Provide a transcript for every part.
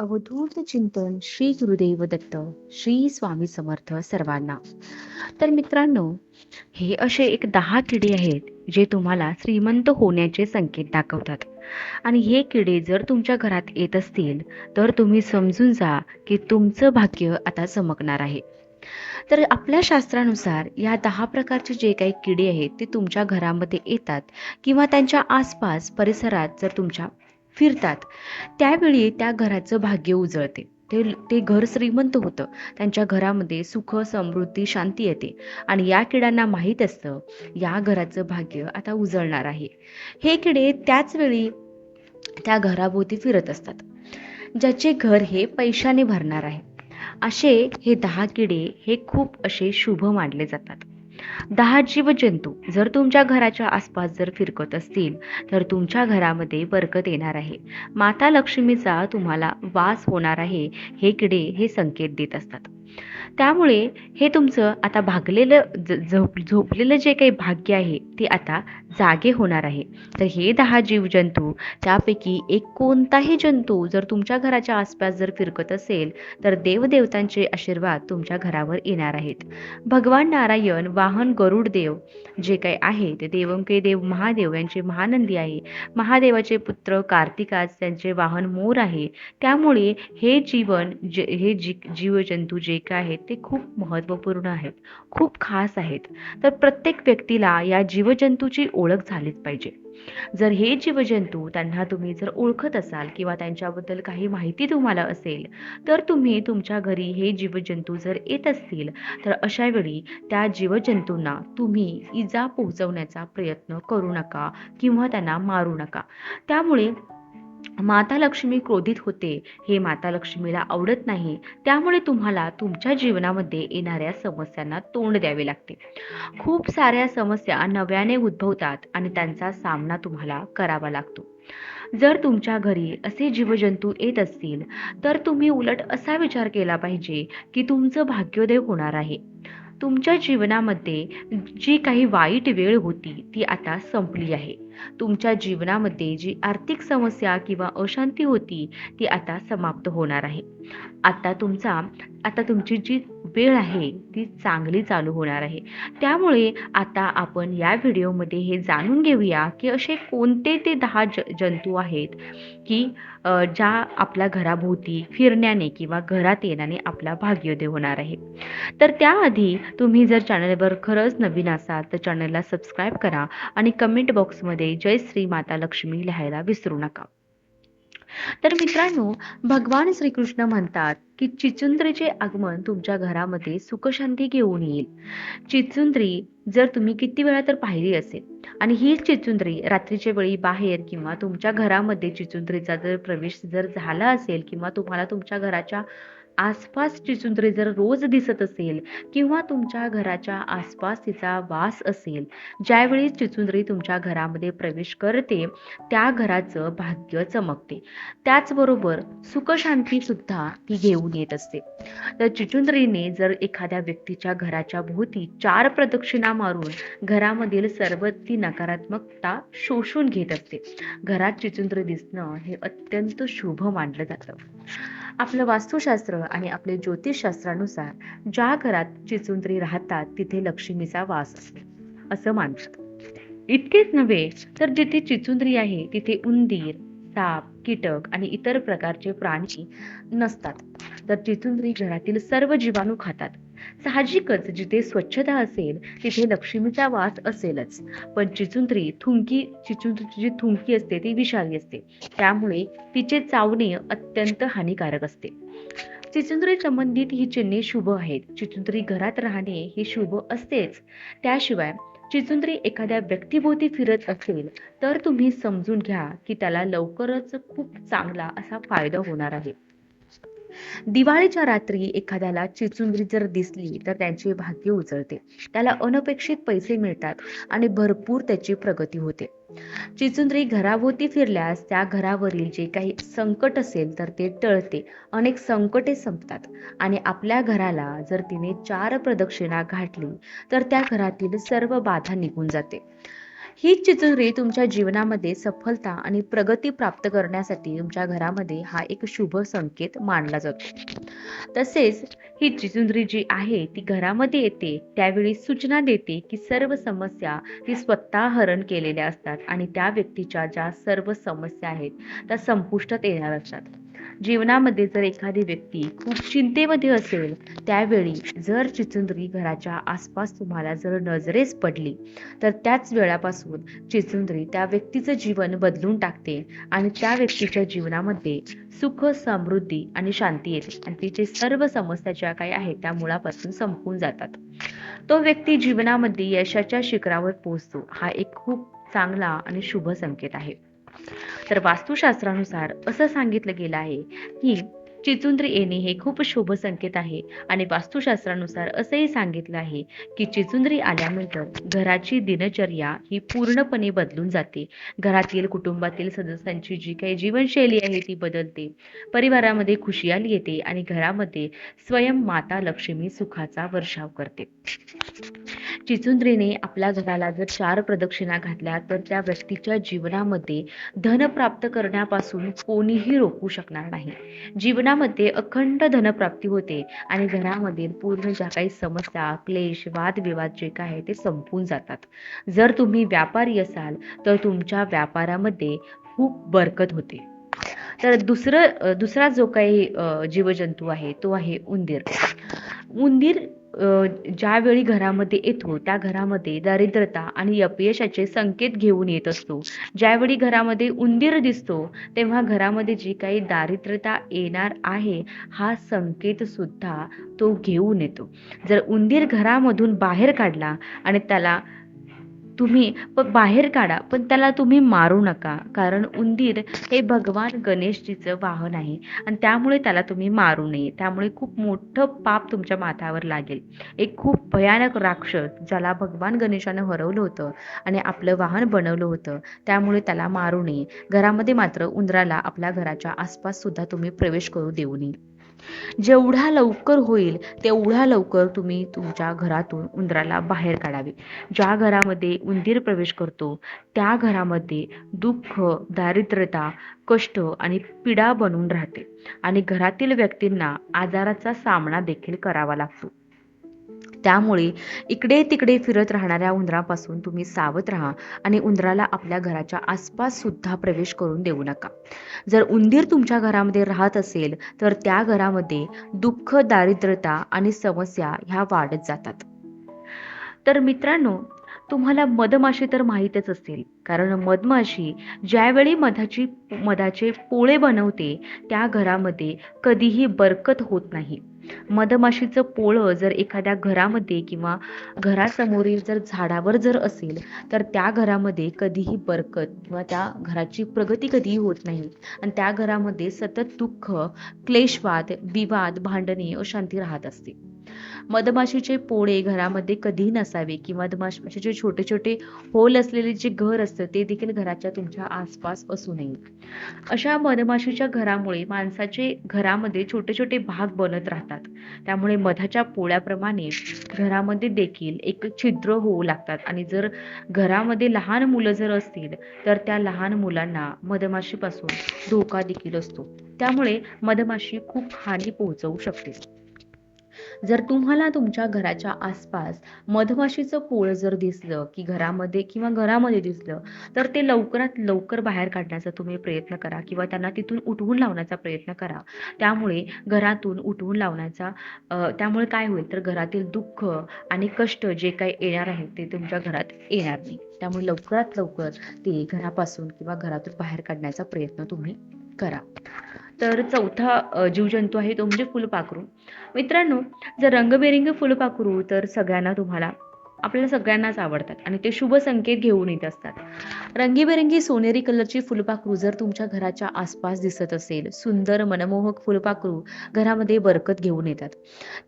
अवधूत चिंतन श्री गुरुदेव दत्त श्री स्वामी समर्थ सर्वांना. तर मित्रांनो हे असे एक दहा किडे आहेत जे तुम्हाला श्रीमंत होण्याचे संकेत दाखवतात. आणि हे किडे जर तुमच्या घरात येत असतील तर तुम्ही समजून जा की तुमचं भाग्य आता चमकणार आहे. तर आपल्या शास्त्रानुसार या दहा प्रकारचे जे काही किडे आहेत ते तुमच्या घरामध्ये येतात किंवा त्यांच्या आसपास परिसरात जर तुमच्या फिरतात. त्यावेळी त्या घराचं भाग्य उजळते. ते ते घर श्रीमंत होतं. त्यांच्या घरामध्ये सुख समृद्धी शांती येते. आणि या किड्यांना माहीत असतं या घराचं भाग्य आता उजळणार आहे. हे किडे त्याच वेळी त्या घराभोवती फिरत असतात. ज्याचे घर हे पैशाने भरणार आहे. असे हे दहा किडे हे खूप असे शुभ मानले जातात. दहा जीवजंतू जर तुमच्या घराच्या आसपास जर फिरकत असतील तर तुमच्या घरामध्ये बरकत येणार आहे. माता लक्ष्मीचा तुम्हाला वास होणार आहे हे किडे हे संकेत देत असतात. त्यामुळे हे तुमचं आता भागलेलं झोप झोपलेलं जे काही भाग्य आहे ते आता जागे होणार आहे. तर हे दहा जीवजंतू त्यापैकी एक कोणताही जंतू जर तुमच्या घराच्या आसपास जर फिरकत असेल तर देवदेवतांचे आशीर्वाद तुमच्या घरावर येणार आहेत. भगवान नारायण वाहन गरुड देव जे काही आहे ते देवंके देव महादेव यांचे महानंदी आहे. महादेवाचे पुत्र कार्तिकास त्यांचे वाहन मोर आहे. त्यामुळे हे जीवन जे हे जी जीवजंतू जे भूमिका आहेत ते खूप महत्त्वपूर्ण आहेत खूप खास आहेत. तर प्रत्येक व्यक्तीला या जीवजंतूची ओळख झालीच पाहिजे. जर हे जीवजंतू त्यांना तुम्ही जर ओळखत असाल किंवा त्यांच्याबद्दल काही माहिती तुम्हाला असेल तर तुम्ही तुमच्या घरी हे जीवजंतू जर येत असतील तर अशा वेळी त्या जीवजंतूंना तुम्ही इजा पोहोचवण्याचा प्रयत्न करू नका किंवा त्यांना मारू नका. त्यामुळे माता लक्ष्मी क्रोधित होते. हे माता लक्ष्मीला आवडत नाही. त्यामुळे तुम्हाला तुमच्या जीवनामध्ये येणाऱ्या समस्यांना तोंड द्यावे लागते. खूप साऱ्या समस्या नव्याने उद्भवतात आणि त्यांचा सामना तुम्हाला करावा लागतो. जर तुमच्या घरी असे जीवजंतू येत असतील तर तुम्ही उलट असा विचार केला पाहिजे की तुमचं भाग्योदय होणार आहे. तुमच्या जीवनामध्ये जी काही वाईट वेळ होती ती आता संपली आहे. तुमच्या जीवनामध्ये जी आर्थिक समस्या किंवा अशांती होती ती आता समाप्त होणार आहे. आता तुमचा आता तुमची जी वेळ आहे ती चांगली चालू होणार आहे. त्यामुळे आता आपण या व्हिडिओमध्ये हे जाणून घेऊया की असे कोणते ते दहा ज जंतू आहेत की ज्या आपल्या घराभोवती फिरण्याने किंवा घरात येण्याने आपला भाग्योदय होणार आहे. तर त्याआधी तुम्ही जर चॅनलवर खरंच नवीन असाल तर चॅनलला सबस्क्राईब करा आणि कमेंट बॉक्समध्ये जय श्री माता लक्ष्मी लिहायला विसरू नका. तर मित्रांनो भगवान श्रीकृष्ण म्हणतात की चिचुंद्रीचे आगमन तुमच्या घरामध्ये सुखशांती घेऊन येईल. चिचुंद्री जर तुम्ही किती वेळा तर पाहिली असेल आणि ही चिचुंद्री रात्रीच्या वेळी बाहेर किंवा तुमच्या घरामध्ये चिचुंद्रीचा जर प्रवेश जर झाला असेल किंवा तुम्हाला तुमच्या घराच्या आसपास चिचुंद्री जर रोज दिसत असेल किंवा तुमच्या घराच्या आसपास तिचा वास असेल ज्यावेळी चिचुंदरी तुमच्या घरामध्ये प्रवेश करते त्या घराचं भाग्य चमकते. त्याचबरोबर सुखशांती सुद्धा ती घेऊन येत असते. तर चिचुंदरीने जर एखाद्या व्यक्तीच्या घराच्या भोवती चार प्रदक्षिणा मारून घरामधील सर्व ती नकारात्मकता शोषून घेत असते. घरात चिचुंद्री दिसणं हे अत्यंत शुभ मानलं जातं. आपलं वास्तुशास्त्र आणि आपले ज्योतिषशास्त्रानुसार ज्या घरात चिचुंत्री राहतात तिथे लक्ष्मीचा वास असतो असं मानतात. इतकेच नव्हे तर जिथे चिचुंद्री आहे तिथे उंदीर साप कीटक आणि इतर प्रकारचे प्राणी नसतात. तर चिचुंद्री घरातील सर्व जीवाणू खातात. साहजिकच जिथे स्वच्छता असेल तिथे लक्ष्मीचा वास असेलच. पण चिचुंद्री थुंकी चिचुंद्रीची जी थुंकी असते ती विषारी असते. त्यामुळे तिचे चावणे अत्यंत हानिकारक असते. चिचुंद्री संबंधित ही चिन्हे शुभ आहेत. चिचुंद्री घरात राहणे ही शुभ असतेच. त्याशिवाय चिचुंद्री एखाद्या व्यक्तीभोवती फिरत असेल तर तुम्ही समजून घ्या की त्याला लवकरच खूप चांगला असा फायदा होणार आहे. दिवाळीच्या रात्री एखाद्याला चिचुंदरी जर दिसली तर त्यांचे भाग्य उजळते. त्याला अनपेक्षित पैसे मिळतात आणि भरपूर त्याची प्रगती होते. चिचुंदरी घराभोवती फिरल्यास त्या घरावरील जे काही संकट असेल तर ते टळते. अनेक संकटे संपतात आणि आपल्या घराला जर तिने चार प्रदक्षिणा घातली तर त्या घरातील सर्व बाधा निघून जाते. हीच चिचुंद्री तुमच्या जीवनामध्ये सफलता आणि प्रगती प्राप्त करण्यासाठी तुमच्या घरामध्ये हा एक शुभ संकेत मानला जातो. तसेच ही चिचुंद्री जी आहे ती घरामध्ये येते त्यावेळी सूचना देते की सर्व समस्या ही स्वतः हरण केलेल्या असतात आणि त्या व्यक्तीच्या ज्या सर्व समस्या आहेत त्या संपुष्टात येणार असतात. जीवनामध्ये जर एखादी व्यक्ती खूप चिंतेमध्ये असेल त्यावेळी जर चिचुंद्री घराच्या आसपास तुम्हाला जर नजरेस पडली तर त्याच वेळापासून चिचुंद्री त्या व्यक्तीचं जीवन बदलून टाकते आणि त्या व्यक्तीच्या जीवनामध्ये सुख समृद्धी आणि शांती येते. आणि तिचे सर्व समस्या ज्या काही आहेत त्या मुळापासून संपून जातात. तो व्यक्ती जीवनामध्ये यशाच्या शिखरावर पोहोचतो हा एक खूप चांगला आणि शुभ संकेत आहे. तर वास्तुशास्त्रानुसार असं सांगितलं गेलं आहे की चिचुंद्र येणे हे खूप शुभ संकेत आहे आणि वास्तुशास्त्रानुसार असंही सांगितलं आहे की चिचुंद्री आल्यानंतर घराची दिनचर्या ही पूर्णपणे बदलून जाते. घरातील कुटुंबातील सदस्यांची जी काही जीवनशैली आहे ती बदलते. परिवारामध्ये खुशियाली येते आणि घरामध्ये स्वयं माता लक्ष्मी सुखाचा वर्षाव करते. चिचुंद्रीने आपल्या घराला जर चार प्रदक्षिणा घातल्या तर त्या व्यक्तीच्या जीवनामध्ये धन प्राप्त करण्यापासून कोणीही रोखू शकणार नाही. धनामध्ये अखंड धनप्राप्ती होते आणि धनामधील पूर्ण ज्या काही समस्या क्लेश वादविवाद जे काय आहे ते संपून जातात. जर तुम्ही व्यापारी असाल तर तुमच्या व्यापारामध्ये खूप बरकत होते. तर दुसरं दुसरा जो काही जीवजंतू आहे तो आहे उंदीर. उंदीर ज्यावेळी घरामध्ये येतो त्या घरामध्ये दारिद्रता आणि अपयशाचे संकेत घेऊन येत असतो. ज्यावेळी घरामध्ये उंदीर दिसतो तेव्हा घरामध्ये जी काही दारिद्रता येणार आहे हा संकेत सुद्धा तो घेऊन येतो. जर उंदीर घरामधून बाहेर काढला आणि त्याला तुम्ही बाहेर काढा पण त्याला तुम्ही मारू नका. कारण उंदीर हे भगवान गणेशजीचं वाहन आहे आणि त्यामुळे त्याला तुम्ही मारू नये. त्यामुळे खूप मोठं पाप तुमच्या माथ्यावर लागेल. एक खूप भयानक राक्षस ज्याला भगवान गणेशानं हरवलं होतं आणि आपलं वाहन बनवलं होतं त्यामुळे त्याला मारू नये. घरामध्ये मात्र उंदराला आपल्या घराच्या आसपास सुद्धा तुम्ही प्रवेश करू देऊ नये. जेवढा लवकर होईल तेवढा लवकर तुम्ही तुमच्या घरातून उंदराला बाहेर काढावे. ज्या घरामध्ये उंदीर प्रवेश करतो त्या घरामध्ये दुःख दारिद्रता कष्ट आणि पीडा बनून राहते. आणि घरातील व्यक्तींना आजाराचा सामना देखील करावा लागतो. त्यामुळे इकडे तिकडे फिरत राहणाऱ्या उंदरापासून तुम्ही सावध राहा आणि उंदराला आपल्या घराच्या आसपास सुद्धा प्रवेश करून देऊ नका. जर उंदीर तुमच्या घरामध्ये राहत असेल तर त्या घरामध्ये दुःख दारिद्रता आणि समस्या ह्या वाढत जातात. तर मित्रांनो तुम्हाला मधमाशी तर माहीतच असेल कारण मधमाशी ज्यावेळी मधाची मधाचे पोळे बनवते त्या घरामध्ये कधीही बरकत होत नाही. मधमाशीचं पोळं जर एखाद्या घरामध्ये किंवा घरासमोरील जर झाडावर जर असेल तर त्या घरामध्ये कधीही बरकत किंवा त्या घराची प्रगती कधीही होत नाही. आणि त्या घरामध्ये सतत दुःख क्लेशवाद विवाद भांडणे अशांती राहत असते. मधमाशीचे पोळे घरामध्ये कधीही नसावे किंवा मधमाशीचे छोटे छोटे होल असलेले जे घर असतं ते देखील घराच्या तुमच्या आसपास असू नये. अशा मधमाशीच्या घरामुळे माणसाचे घरामध्ये छोटे छोटे भाग बनत राहतात. त्यामुळे मधाच्या पोळ्याप्रमाणे घरामध्ये देखील एक छिद्र होऊ लागतात. आणि जर घरामध्ये लहान मुलं जर असतील तर त्या लहान मुलांना मधमाशीपासून धोका देखील असतो. त्यामुळे मधमाशी खूप हानी पोहोचवू शकते. जर तुम्हाला तुमच्या घराच्या आसपास मधमाशीचं पोळ जर दिसलं की घरामध्ये किंवा घरामध्ये दिसलं तर ते लवकरात लवकर बाहेर काढण्याचा तुम्ही प्रयत्न करा किंवा त्यांना तिथून उठवून लावण्याचा प्रयत्न करा. त्यामुळे घरातून उठवून लावण्याचा त्यामुळे काय होईल तर घरातील दुःख आणि कष्ट जे काही येणार आहेत ते तुमच्या घरात येणार नाही. त्यामुळे लवकरात लवकर ते घरापासून किंवा घरातून बाहेर काढण्याचा प्रयत्न तुम्ही करा. तर चौथा जीवजंतू आहे तो म्हणजे फुलपाखरू. मित्रांनो जर रंगबेरंगी फुलपाखरू तर सगळ्यांना तुम्हाला आपल्याला सगळ्यांनाच आवडतात आणि ते शुभ संकेत घेऊन येत असतात. रंगीबेरंगी सोनेरी कलरची फुलपाखरू जर तुमच्या घराच्या आसपास दिसत असेल सुंदर मनमोहक फुलपाखरू घरामध्ये बरकत घेऊन येतात.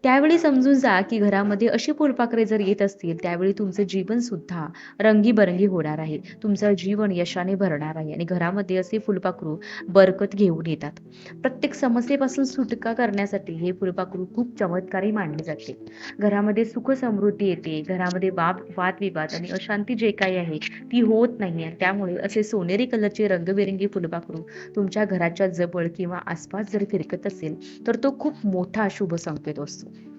त्यावेळी समजून जा की घरामध्ये अशी फुलपाखरे जर येत असतील त्यावेळी तुमचं जीवन सुद्धा रंगीबरंगी होणार आहे. तुमचं जीवन यशाने भरणार आहे आणि घरामध्ये असे फुलपाखरू बरकत घेऊन येतात. प्रत्येक समस्येपासून सुटका करण्यासाठी हे फुलपाखरू खूप चमत्कारी मानले जाते. घरामध्ये सुख समृद्धी येते घरामध्ये घरामध्ये वाद वादविवाद आणि अशांती जे काही आहे ती होत नाही आहे त्यामुळे असे सोनेरी कलरचे रंगबेरंगी फुलपाखरू तुमच्या घराच्या जवळ किंवा आसपास जर फिरकत असेल तर तो खूप मोठा शुभ संकेत असतो.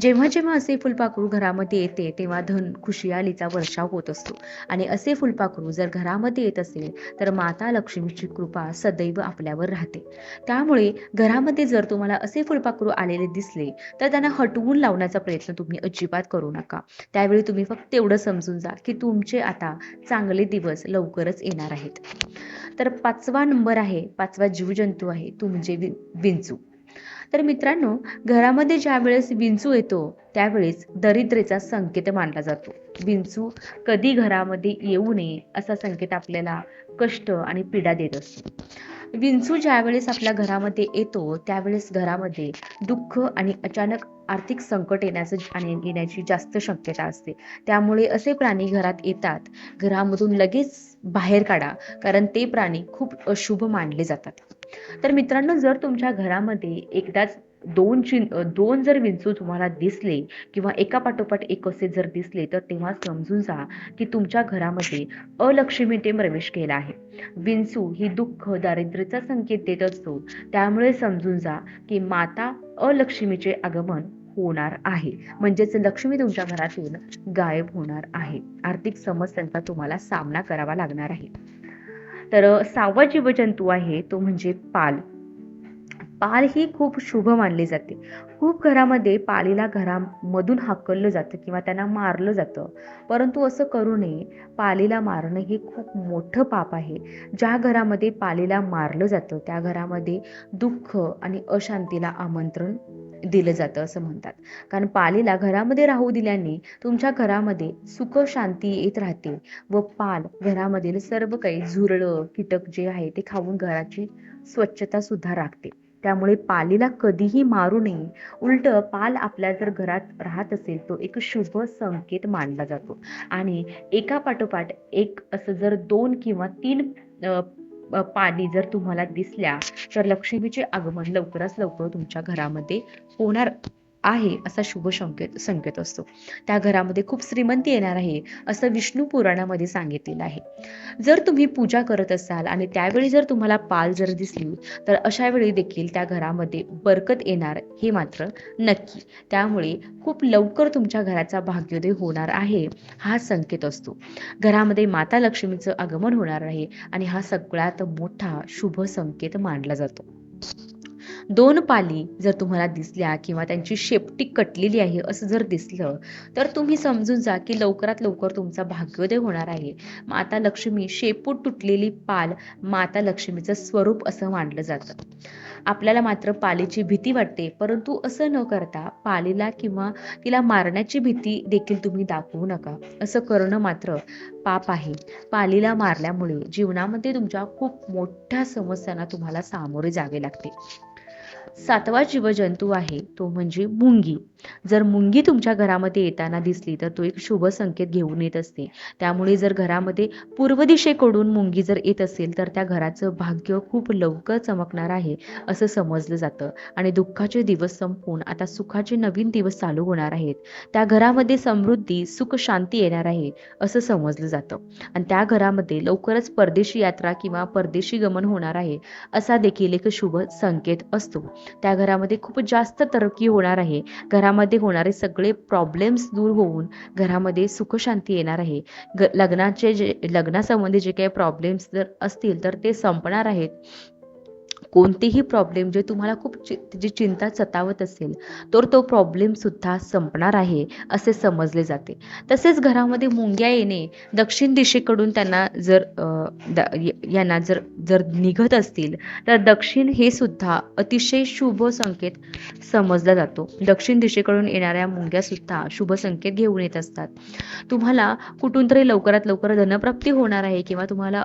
जेव्हा जेव्हा असे फुलपाखरू घरामध्ये येते तेव्हा धन खुशियालीचा वर्षाव होत असतो. आणि असे फुलपाखरू जर घरामध्ये येत असेल तर माता लक्ष्मीची कृपा सदैव आपल्यावर राहते. त्यामुळे घरामध्ये जर तुम्हाला असे फुलपाखरू आलेले दिसले तर त्यांना हटवून लावण्याचा प्रयत्न तुम्ही अजिबात करू नका. त्यावेळी तुम्ही फक्त एवढं समजून जा की तुमचे आता चांगले दिवस लवकरच येणार आहेत. तर पाचवा नंबर आहे पाचवा जीवजंतू आहे तुमचे विंचू. तर मित्रांनो घरामध्ये ज्या वेळेस विंचू येतो त्यावेळेस दरिद्रेचा संकेत मानला जातो. विंचू कधी घरामध्ये येऊ नये असा संकेत आपल्याला कष्ट आणि पीडा देत असतो. विंचू ज्यावेळेस आपल्या घरामध्ये येतो त्यावेळेस घरामध्ये दुःख आणि अचानक आर्थिक संकट येण्याचं आणि येण्याची जास्त शक्यता असते. त्यामुळे असे प्राणी घरात येतात. घरामधून लगेच बाहेर काढा कारण ते प्राणी खूप अशुभ मानले जातात. तर मित्रांनो जर तुमच्या घरामध्ये एकदाच दोन चिन दोन जर विंचू तुम्हाला दिसले किंवा एका पाठोपाठ एक असे जर दिसले तर तेव्हा समजून जा की तुमच्या घरामध्ये अलक्ष्मीने प्रवेश केला आहे. विंचू ही दुःख दारिद्र्याचा संकेत देत असतो. त्यामुळे समजून जा की माता अलक्ष्मीचे आगमन होणार आहे. म्हणजेच लक्ष्मी तुमच्या घरातून गायब होणार आहे. आर्थिक समस्यांचा तुम्हाला सामना करावा लागणार आहे. तर सहावा जीवजंतू आहे तो म्हणजे पाल पाल ही खूप शुभ मानली जाते. खूप घरामध्ये पालीला घरामधून हाकललं जातं किंवा त्यांना मारलं जातं. परंतु असं करू नये. पालीला मारणं हे खूप मोठं पाप आहे. ज्या घरामध्ये पालीला मारलं जातं त्या घरामध्ये दुःख आणि अशांतीला आमंत्रण दिलं जातं असं म्हणतात. कारण पालीला घरामध्ये राहू दिल्याने तुमच्या घरामध्ये सुख शांती येत राहते व पाल घरामधील सर्व काही झुरळं कीटक जे आहे ते खाऊन घराची स्वच्छता सुद्धा राखते. त्यामुळे पालीला कधीही मारू नये. उलट पाल आपल्या जर घरात राहत असेल तो एक शुभ संकेत मानला जातो. आणि एका पाठोपाठ एक असं जर दोन किंवा तीन पाली जर तुम्हाला दिसल्या तर लक्ष्मीचे आगमन लवकरात लवकर तुमच्या घरामध्ये होणार. आहे असा शुभ संकेत संकेत असतो. त्या घरामध्ये खूप श्रीमंती येणार आहे असं विष्णू पुराणामध्ये सांगितलेलं आहे. जर तुम्ही पूजा करत असाल आणि त्यावेळी जर तुम्हाला पाल जर दिसली तर अशा वेळी देखील त्या घरामध्ये बरकत येणार हे मात्र नक्की. त्यामुळे खूप लवकर तुमच्या घराचा भाग्योदय होणार आहे हा संकेत असतो. घरामध्ये माता लक्ष्मीचं आगमन होणार आहे आणि हा सगळ्यात मोठा शुभ संकेत मानला जातो. दोन पाली जर तुम्हाला दिसल्या किंवा त्यांची शेपटी कटलेली आहे असं जर दिसलं तर तुम्ही समजून जा की लवकरात लवकर तुमचा भाग्योदय होणार आहे. माता लक्ष्मी शेपूट तुटलेली पाल माता लक्ष्मीचं स्वरूप असं मानलं जातं. आपल्याला मात्र पालीची भीती वाटते परंतु असं न करता पालीला किंवा तिला मारण्याची भीती देखील तुम्ही दाखवू नका. असं करणं मात्र पाप आहे. पालीला मारल्यामुळे जीवनामध्ये तुमच्या खूप मोठ्या समस्यांना तुम्हाला सामोरे जावे लागते. सातवा जीवजंतू आहे तो म्हणजे मुंगी. जर मुंगी तुमच्या घरामध्ये येताना दिसली तर तो एक शुभ संकेत घेऊन येत असते. त्यामुळे जर घरामध्ये पूर्व दिशेकडून मुंगी जर येत असेल तर त्या घराचं भाग्य खूप लवकर चमकणार आहे असं समजलं जातं. आणि दुःखाचे दिवस संपून आता सुखाचे नवीन दिवस चालू होणार आहेत. त्या घरामध्ये समृद्धी सुख शांती येणार आहे असं समजलं जातं. आणि त्या घरामध्ये लवकरच परदेशी यात्रा किंवा परदेशी गमन होणार आहे असा देखील एक शुभ संकेत असतो. त्या घरामध्ये खूप जास्त तरक्की होणार आहे. घरामध्ये होणारे सगळे प्रॉब्लेम्स दूर होऊन घरामध्ये सुखशांती येणार आहे. ग लग्नाचे जे लग्नासंबंधी जे काही प्रॉब्लेम्स जर असतील तर ते संपणार आहेत. कोणतेही प्रॉब्लेम जे तुम्हाला खूप चि जी चिंता सतावत असेल तर तो प्रॉब्लेम सुद्धा संपणार आहे असे समजले जाते. तसेच घरामध्ये मुंग्या येणे दक्षिण दिशेकडून त्यांना जर यांना जर जर निघत असतील तर दक्षिण हे सुद्धा अतिशय शुभ संकेत समजला जातो. दक्षिण दिशेकडून येणाऱ्या मुंग्या सुद्धा शुभ संकेत घेऊन येत असतात. तुम्हाला कुठून तरी लवकरात लवकर धनप्राप्ती होणार आहे किंवा तुम्हाला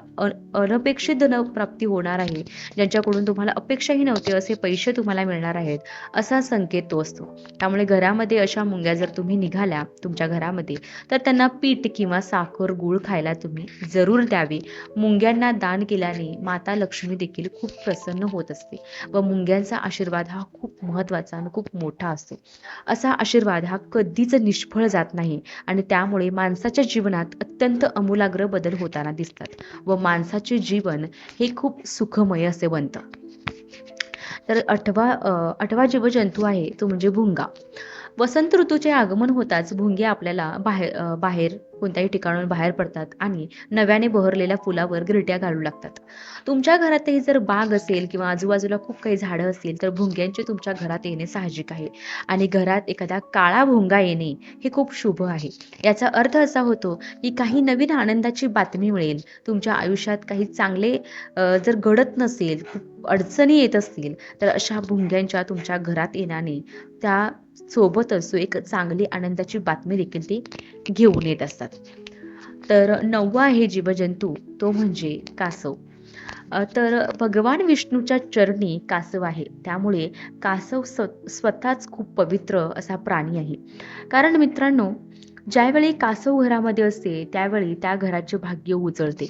अनपेक्षित धनप्राप्ती होणार आहे ज्यांच्याकडून तुम्हाला अपेक्षाही नव्हते असे पैसे तुम्हाला मिळणार आहेत असा संकेत तो असतो. त्यामुळे घरामध्ये अशा मुंग्या जर तुम्ही निघाल्या तुमच्या घरामध्ये तर त्यांना पीठ किंवा साखर गूळ खायला तुम्ही जरूर द्यावे. मुंग्यांना दान केल्याने माता लक्ष्मी देखील खूप प्रसन्न होत असते व मुंग्यांचा आशीर्वाद हा खूप महत्त्वाचा आणि खूप मोठा असतो. असा आशीर्वाद हा कधीच निष्फळ जात नाही आणि त्यामुळे माणसाच्या जीवनात अत्यंत अमूलाग्र बदल होताना दिसतात व माणसाचे जीवन हे खूप सुखमय असे बनतं. तर आठवा अं, आठवा जीवजंतू आहे तो म्हणजे भुंगा. वसंत ऋतूचे आगमन होताच भुंगे आपल्याला बाहेर बाहेर कोणत्याही ठिकाणाहून बाहेर पडतात आणि नव्याने बहरलेल्या फुलावर गिरट्या घालू लागतात. तुमच्या घरातही जर बाग असेल किंवा आजूबाजूला खूप काही झाडं असतील तर भुंग्यांचे तुमच्या घरात येणे साहजिक आहे. आणि घरात एखादा काळा भुंगा येणे हे खूप शुभ आहे. याचा अर्थ असा होतो की काही नवीन आनंदाची बातमी मिळेल. तुमच्या आयुष्यात काही चांगले जर घडत नसेल खूप अडचणी येत असतील तर अशा भुंग्यांच्या तुमच्या घरात येण्याने त्या सोबतच तो एक चांगली आनंदाची बातमी देखील ते घेऊन येत असतात. तर नववा आहे जीवजंतू तो म्हणजे कासव. तर भगवान विष्णूच्या चरणी कासव आहे. त्यामुळे कासव स्वतःच खूप पवित्र असा प्राणी आहे. कारण मित्रांनो ज्यावेळी कासव घरामध्ये असते त्यावेळी त्या घराचे भाग्य उजळते.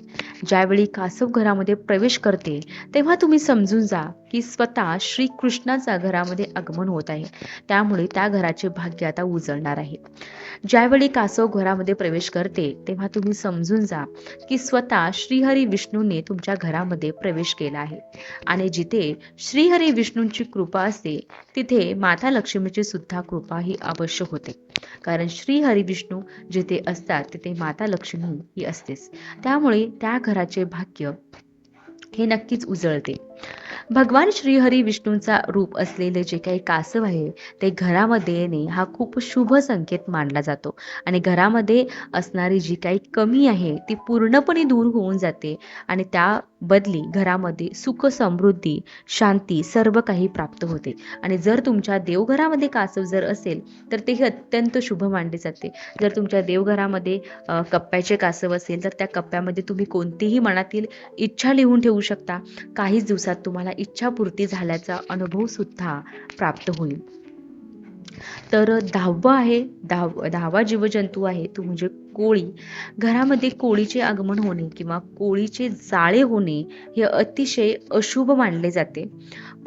ज्यावेळी कासव घरामध्ये प्रवेश करते तेव्हा तुम्ही समजून जा की स्वतः श्रीकृष्णाचा घरामध्ये आगमन होत आहे. त्यामुळे त्या घराचे भाग्य आता उजळणार आहे. ज्यावेळी कासव घरामध्ये प्रवेश करते तेव्हा तुम्ही समजून जा की स्वतः श्रीहरी विष्णूने तुमच्या घरामध्ये प्रवेश केला आहे. आणि जिथे श्रीहरी विष्णूंची कृपा असते तिथे माता लक्ष्मीची सुद्धा कृपा ही आवश्यक होते. कारण श्रीहरी विष्णू जिथे असतात तिथे माता लक्ष्मी ही असतेच. त्यामुळे त्या घराचे भाग्य हे नक्कीच उजळते. भगवान श्रीहरी विष्णूंचा रूप असलेले जे काही कासव आहे ते घरामध्ये येणे हा खूप शुभ संकेत मानला जातो. आणि घरामध्ये असणारी जी काही कमी आहे ती पूर्णपणे दूर होऊन जाते. आणि त्या बदली घरामध्ये सुख समृद्धी शांती सर्व काही प्राप्त होते. आणि जर तुमच्या देवघरामध्ये कासव जर असेल तर ते अत्यंत शुभ मानले जाते. जर तुमच्या देवघरामध्ये कप्प्याचे कासव असेल तर त्या कप्प्यामध्ये तुम्ही कोणतीही मनातील इच्छा लिहून ठेवू शकता. काहीच दिवसात तुम्हाला इच्छापूर्ती झाल्याचा अनुभव सुद्धा प्राप्त होईल. तर दहावं आहे दहाव दहावा जीवजंतू आहे तो म्हणजे कोळी. घरामध्ये कोळीचे आगमन होणे किंवा कोळीचे जाळे होणे हे अतिशय अशुभ मानले जाते.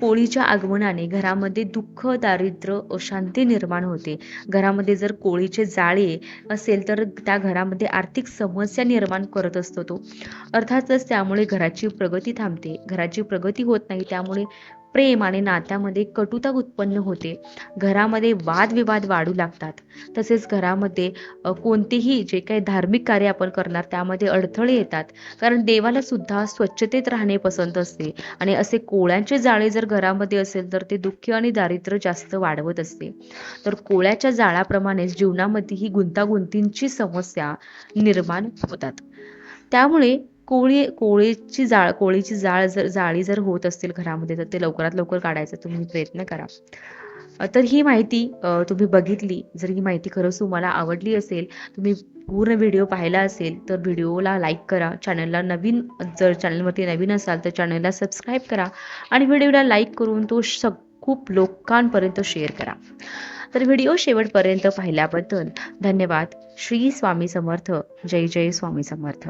कोळीच्या आगमनाने घरामध्ये दुःख दारिद्र्य अशांती निर्माण होते. घरामध्ये जर कोळीचे जाळे असेल तर त्या घरामध्ये आर्थिक समस्या निर्माण करत असतो तो. अर्थातच त्यामुळे घराची प्रगती थांबते. घराची प्रगती होत नाही त्यामुळे प्रेम आणि नात्यामध्ये कटुता उत्पन्न होते. घरामध्ये वादविवाद वाढू लागतात. तसेच घरामध्ये कोणतेही जे काही धार्मिक कार्य आपण करणार त्यामध्ये अडथळे येतात. कारण देवाला सुद्धा स्वच्छतेत राहणे पसंत असते. आणि असे कोळ्यांचे जाळे जर घरामध्ये असेल तर ते दुःख आणि दारिद्र्य जास्त वाढवत असते. तर कोळ्याच्या जाळाप्रमाणेच जीवनामध्ये ही गुंतागुंतींची समस्या निर्माण होतात. त्यामुळे कोळी कोळीची जाळ कोळीची जाळ जर जाळी जर होत असतील घरामध्ये तर ते लवकरात लवकर काढायचा तुम्ही प्रयत्न करा. तर ही माहिती तुम्ही बघितली. जर ही माहिती खरंच तुम्हाला आवडली असेल तुम्ही पूर्ण व्हिडिओ पाहिला असेल तर व्हिडिओला लाईक करा. चॅनलला नवीन जर चॅनलवरती नवीन असाल तर चॅनलला सबस्क्राईब करा आणि व्हिडिओला लाईक करून तो सग खूप लोकांपर्यंत शेअर करा. तर व्हिडिओ शेवटपर्यंत पाहिल्याबद्दल धन्यवाद. श्री स्वामी समर्थ. जय जय स्वामी समर्थ.